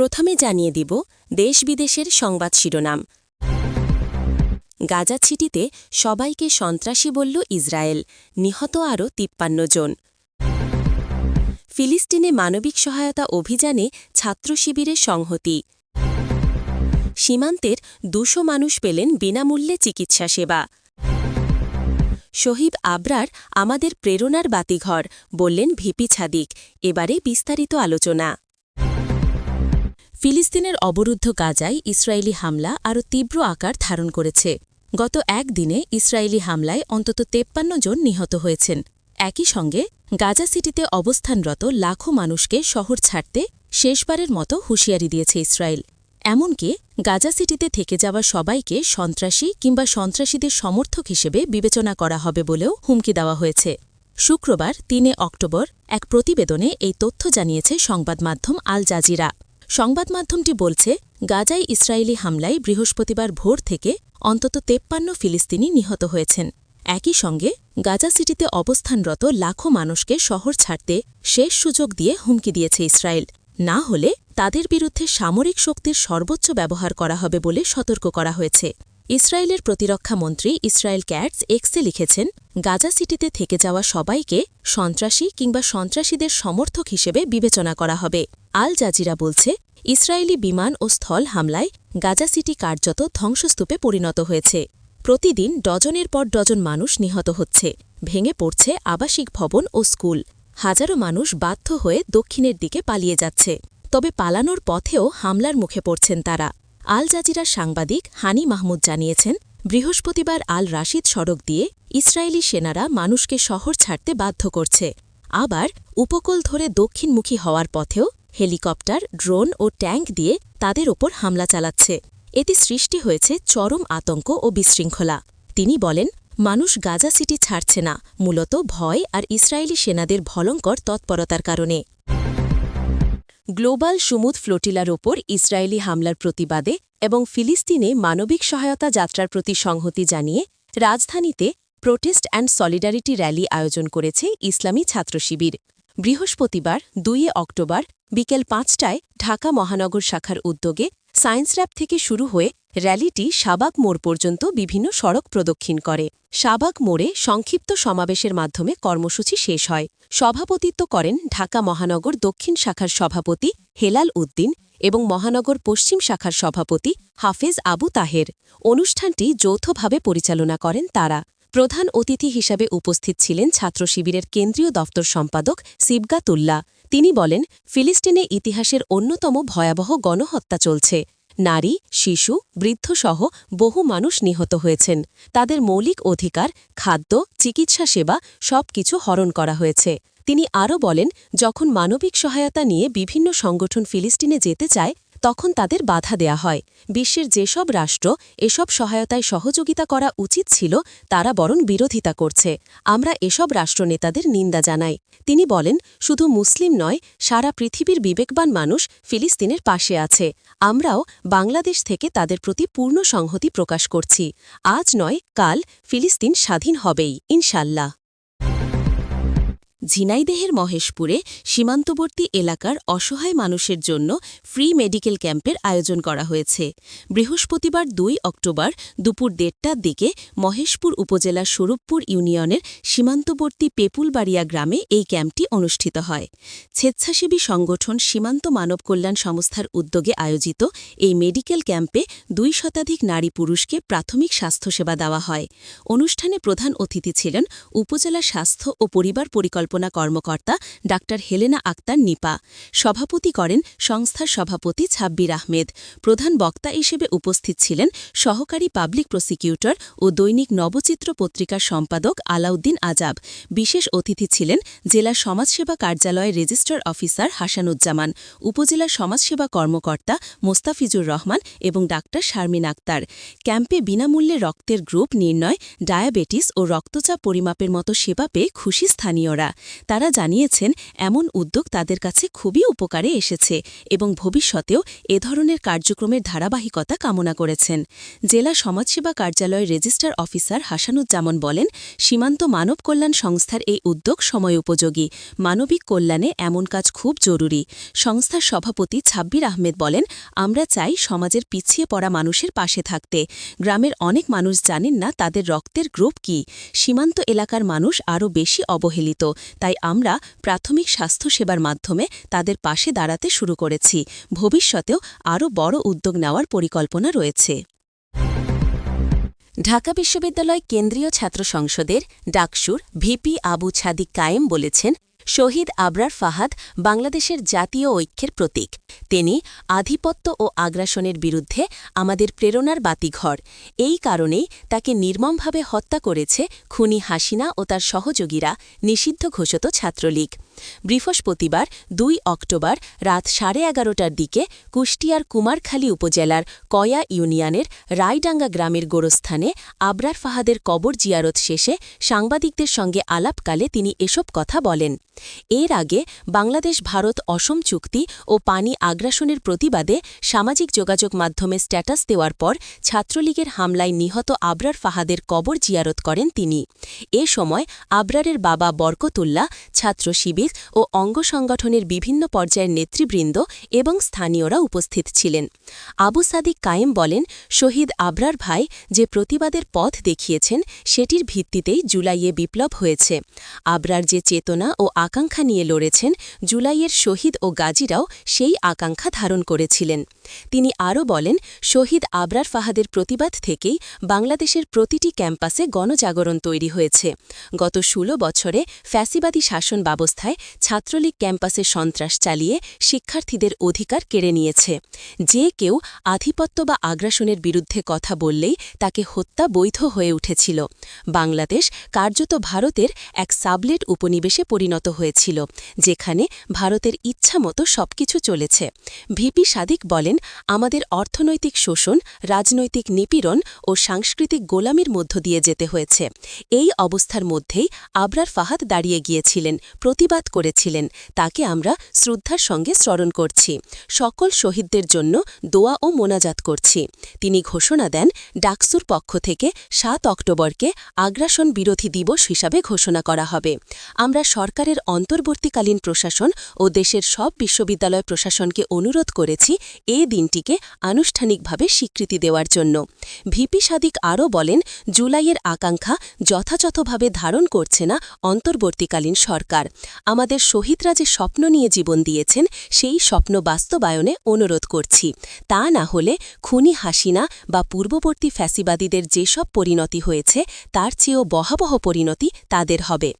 প্রথমে জানিয়ে দিব দেশ বিদেশের সংবাদ শিরোনাম। গাজা ছিটিতে সবাইকে সন্ত্রাসী বলল ইসরায়েল, নিহত আরও তিপ্পান্ন জন। ফিলিস্তিনে মানবিক সহায়তা অভিযানে ছাত্র শিবিরের সংহতি। সীমান্তের দুশো মানুষ পেলেন বিনামূল্যে চিকিৎসা সেবা। শহীদ আবরার আমাদের প্রেরণার বাতিঘর, বললেন ভিপি ছাদিক। এবারে বিস্তারিত আলোচনা। ফিলিস্তিনের অবরুদ্ধ গাজায় ইসরায়েলি হামলা আরও তীব্র আকার ধারণ করেছে। গত একদিনে ইসরায়েলি হামলায় অন্তত তেপ্পান্ন জন নিহত হয়েছেন। একই সঙ্গে গাজা সিটিতে অবস্থানরত লাখো মানুষকে শহর ছাড়তে শেষবারের মতো হুঁশিয়ারি দিয়েছে ইসরায়েল। এমনকি গাজা সিটিতে থেকে যাওয়া সবাইকে সন্ত্রাসী কিংবা সন্ত্রাসীদের সমর্থক হিসেবে বিবেচনা করা হবে বলেও হুমকি দেওয়া হয়েছে। শুক্রবার তিনে অক্টোবর এক প্রতিবেদনে এই তথ্য জানিয়েছে সংবাদমাধ্যম আল জাজিরা। সংবাদমাধ্যমটি বলছে, গাজায় ইসরায়েলি হামলায় বৃহস্পতিবার ভোর থেকে অন্তত তেপ্পান্ন ফিলিস্তিনি নিহত হয়েছেন। একই সঙ্গে, গাজা সিটিতে অবস্থানরত লাখো মানুষকে শহর ছাড়তে শেষ সুযোগ দিয়ে হুমকি দিয়েছে ইসরায়েল। না হলে তাদের বিরুদ্ধে সামরিক শক্তির সর্বোচ্চ ব্যবহার করা হবে বলে সতর্ক করা হয়েছে। ইসরায়েলের প্রতিরক্ষা মন্ত্রী ইসরায়েল ক্যাটস এক্সে লিখেছেন, গাজা সিটিতে থেকে যাওয়া সবাইকে সন্ত্রাসী কিংবা সন্ত্রাসীদের সমর্থক হিসেবে বিবেচনা করা হবে। আল জাজিরা বলছে, ইসরায়েলি বিমান ও স্থল হামলায় গাজা সিটি কার্যত ধ্বংসস্তূপে পরিণত হয়েছে। প্রতিদিন ডজনের পর ডজন মানুষ নিহত হচ্ছে। ভেঙে পড়ছে আবাসিক ভবন ও স্কুল। হাজারো মানুষ বাধ্য হয়ে দক্ষিণের দিকে পালিয়ে যাচ্ছে। তবে পালানোর পথেও হামলার মুখে পড়ছেন তারা। আল জাজিরার সাংবাদিক হানি মাহমুদ জানিয়েছেন, বৃহস্পতিবার আল রাশিদ সড়ক দিয়ে ইসরায়েলি সেনারা মানুষকে শহর ছাড়তে বাধ্য করছে। আবার উপকূল ধরে দক্ষিণমুখী হওয়ার পথেও হেলিকপ্টার, ড্রোন ও ট্যাঙ্ক দিয়ে তাদের ওপর হামলা চালাচ্ছে। এতে সৃষ্টি হয়েছে চরম আতঙ্ক ও বিশৃঙ্খলা। তিনি বলেন, মানুষ গাজা সিটি ছাড়ছে না, মূলত ভয় আর ইসরায়েলি সেনাদের ভয়ঙ্কর তৎপরতার কারণে। গ্লোবাল সুমুদ ফ্লোটিলার ওপর ইসরায়েলি হামলার প্রতিবাদে এবং ফিলিস্তিনে মানবিক সহায়তা যাত্রার প্রতি সংহতি জানিয়ে রাজধানীতে প্রোটেস্ট অ্যান্ড সলিডারিটি র্যালি আয়োজন করেছে ইসলামী ছাত্র শিবির। বৃহস্পতিবার দুইয়ে অক্টোবর বিকেল পাঁচটায় ঢাকা মহানগর শাখার উদ্যোগে সায়েন্স র্যাব থেকে শুরু হয়ে র্যালিটি শাবাক মোড় পর্যন্ত বিভিন্ন সড়ক প্রদক্ষিণ করে। শাবাক মোড়ে সংক্ষিপ্ত সমাবেশের মাধ্যমে কর্মসূচি শেষ হয়। সভাপতিত্ব করেন ঢাকা মহানগর দক্ষিণ শাখার সভাপতি হেলাল উদ্দিন এবং মহানগর পশ্চিম শাখার সভাপতি হাফেজ আবু তাহের। অনুষ্ঠানটি যৌথভাবে পরিচালনা করেন তারা। প্রধান অতিথি হিসাবে উপস্থিত ছিলেন ছাত্র শিবিরের কেন্দ্রীয় দফতর সম্পাদক সিবগাতুল্লাহ। তিনি বলেন, ফিলিস্তিনে ইতিহাসের অন্যতম ভয়াবহ গণহত্যা চলছে। নারী, শিশু, বৃদ্ধসহ বহু মানুষ নিহত হয়েছেন। তাদের মৌলিক অধিকার, খাদ্য, চিকিৎসা সেবা সব কিছু হরণ করা হয়েছে। তিনি আরও বলেন, যখন মানবিক সহায়তা নিয়ে বিভিন্ন সংগঠন ফিলিস্তিনে যেতে চায় তখন তাদের বাধা দেয়া হয়। বিশ্বের যেসব রাষ্ট্র এসব সহায়তায় সহযোগিতা করা উচিত ছিল, তারা বরং বিরোধিতা করছে। আমরা এসব রাষ্ট্রনেতাদের নিন্দা জানাই। তিনি বলেন, শুধু মুসলিম নয়, সারা পৃথিবীর বিবেকবান মানুষ ফিলিস্তিনের পাশে আছে। আমরাও বাংলাদেশ থেকে তাদের প্রতি পূর্ণ সংহতি প্রকাশ করছি। আজ নয়, কাল ফিলিস্তিন স্বাধীন হবেই, ইনশাল্লাহ। ঝিনাইদেহের মহেশপুরে সীমান্তবর্তী এলাকার অসহায় মানুষের জন্য ফ্রি মেডিকেল ক্যাম্পের আয়োজন করা হয়েছে। বৃহস্পতিবার দুই অক্টোবর দুপুর দেড়টার দিকে মহেশপুর উপজেলার স্বরূপপুর ইউনিয়নের সীমান্তবর্তী পেপুলবাড়িয়া গ্রামে এই ক্যাম্পটি অনুষ্ঠিত হয়। স্বেচ্ছাসেবী সংগঠন সীমান্ত মানব কল্যাণ সংস্থার উদ্যোগে আয়োজিত এই মেডিকেল ক্যাম্পে দুই শতাধিক নারী পুরুষকে প্রাথমিক স্বাস্থ্যসেবা দেওয়া হয়। অনুষ্ঠানে প্রধান অতিথি ছিলেন উপজেলা স্বাস্থ্য ও পরিবার পরিকল্পনা কর্মকর্তা ডা হেলেনা আক্তার নিপা। সভাপতি করেন সংস্থার সভাপতি ছাব্বির আহমেদ। প্রধান বক্তা হিসেবে উপস্থিত ছিলেন সহকারী পাবলিক প্রসিকিউটর ও দৈনিক নবচিত্র পত্রিকার সম্পাদক আলাউদ্দিন আজাব। বিশেষ অতিথি ছিলেন জেলা সমাজসেবা কার্যালয়ের রেজিস্ট্রার অফিসার হাসানুজ্জামান, উপজেলা সমাজসেবা কর্মকর্তা মোস্তাফিজুর রহমান এবং ডাক্তার শারমিন আক্তার। ক্যাম্পে বিনামূল্যে রক্তের গ্রুপ নির্ণয়, ডায়াবেটিস ও রক্তচাপ পরিমাপের মতো সেবা পেয়ে খুশি স্থানীয়রা। তারা জানিয়েছেন, এমন উদ্যোগ তাদের কাছে খুবই উপকারে এসেছে এবং ভবিষ্যতেও এ ধরনের কার্যক্রমের ধারাবাহিকতা কামনা করেছেন। জেলা সমাজসেবা কার্যালয়ের রেজিস্ট্রার অফিসার হাসানুজ্জামান বলেন, সীমান্ত মানব কল্যাণ সংস্থার এই উদ্যোগ সময় উপযোগী। মানবিক কল্যাণে এমন কাজ খুব জরুরি। সংস্থার সভাপতি ছাব্বির আহমেদ বলেন, আমরা চাই সমাজের পিছিয়ে পড়া মানুষের পাশে থাকতে। গ্রামের অনেক মানুষ জানেন না তাদের রক্তের গ্রুপ কি। সীমান্ত এলাকার মানুষ আরও বেশি অবহেলিত। তাই আমরা প্রাথমিক স্বাস্থ্যসেবার মাধ্যমে তাদের পাশে দাঁড়াতে শুরু করেছি। ভবিষ্যতেও আরও বড় উদ্যোগ নেওয়ার পরিকল্পনা রয়েছে। ঢাকা বিশ্ববিদ্যালয় কেন্দ্রীয় ছাত্র সংসদের ডাকসুর ভিপি আবু ছাদিক কায়েম বলেছেন শহীদ আবরার ফাহাদ বাংলাদেশের জাতীয় ঐক্যের প্রতীক। তিনি আধিপত্য ও আগ্রাসনের বিরুদ্ধে আমাদের প্রেরণার বাতিঘর। এই কারণেই তাকে নির্মমভাবে হত্যা করেছে খুনি হাসিনা ও তার সহযোগীরা, নিষিদ্ধ ঘোষিত ছাত্রলীগ। বৃহস্পতিবার, দুই অক্টোবর, রাত সাড়ে এগারোটার দিকে কুষ্টিয়ার কুমারখালী উপজেলার কয়া ইউনিয়নের রায়ডাঙ্গা গ্রামের গোরস্থানে আবরার ফাহাদের কবর জিয়ারত শেষে সাংবাদিকদের সঙ্গে আলাপকালে তিনি এসব কথা বলেন। এর আগে বাংলাদেশ, ভারত, অসম চুক্তি ও পানি আগ্রাসনের প্রতিবাদে সামাজিক যোগাযোগ মাধ্যমে স্ট্যাটাস দেওয়ার পর ছাত্রলীগের হামলায় নিহত আবরার ফাহাদের কবর জিয়ারত করেন তিনি। এ সময় আবরারের বাবা বরকতুল্লাহ ছাত্র শিবির ও অঙ্গ সংগঠনের বিভিন্ন পর্যায়ের নেতৃবৃন্দ এবং স্থানীয়রা উপস্থিত ছিলেন। আবু সাদিক কায়েম বলেন, শহীদ আবরার ভাই যে প্রতিবাদের পথ দেখিয়েছেন, সেটির ভিত্তিতেই জুলাইয়ে বিপ্লব হয়েছে। আবরার যে চেতনা ও আকাঙ্ক্ষা নিয়ে লড়েছেন, জুলাইয়ের শহীদ ও গাজীরাও সেই আকাঙ্ক্ষা ধারণ করেছিলেন। তিনি আরও বলেন, শহীদ আবরার ফাহাদের প্রতিবাদ থেকেই বাংলাদেশের প্রতিটি ক্যাম্পাসে গণজাগরণ তৈরি হয়েছে। গত ১৬ বছরে ফ্যাসিবাদী শাসন ব্যবস্থায় ছাত্রলীগ ক্যাম্পাসে সন্ত্রাস চালিয়ে শিক্ষার্থীদের অধিকার কেড়ে নিয়েছে। যে কেউ আধিপত্য বা আগ্রাসনের বিরুদ্ধে কথা বললেই তাকে হত্যা বৈধ হয়ে উঠেছিল। বাংলাদেশ কার্যত ভারতের এক সাবলেট উপনিবেশে পরিণত হয়েছিল, যেখানে ভারতের ইচ্ছামতো সবকিছু চলেছে। ভিপি সাদিক বলেন আমাদের অর্থনৈতিক শোষণ, রাজনৈতিক নিপীড়ন ও সাংস্কৃতিক গোলামির মধ্য দিয়ে যেতে হয়েছে। এই অবস্থার মধ্যেই আবরার ফাহাদ দাঁড়িয়ে গিয়েছিলেন, প্রতিবাদ করেছিলেন। তাকে আমরা শ্রদ্ধার সঙ্গে স্মরণ করছি। সকল শহীদদের জন্য দোয়া ও মোনাজাত করছি। তিনি ঘোষণা দেন, ডাকসুর পক্ষ থেকে সাত অক্টোবরকে আগ্রাসন বিরোধী দিবস হিসাবে ঘোষণা করা হবে। আমরা সরকারের অন্তর্বর্তীকালীন প্রশাসন ও দেশের সব বিশ্ববিদ্যালয় প্রশাসনকে অনুরোধ করেছি, এ দিনটিকে আনুষ্ঠানিকভাবে স্বীকৃতি দেওয়ার জন্য। ভিপি সাদিক আরও বলেন, জুলাইয়ের আকাঙ্ক্ষা যথাযথভাবে ধারণ করছে না অন্তর্বর্তীকালীন সরকার। আমাদের শহীদরা যে স্বপ্ন নিয়ে জীবন দিয়েছেন, সেই স্বপ্ন বাস্তবায়নে অনুরোধ করছি। তা না হলে খুনি হাসিনা বা পূর্ববর্তী ফ্যাসিবাদীদের যেসব পরিণতি হয়েছে, তার চেয়েও বহাবহ পরিণতি তাদের হবে।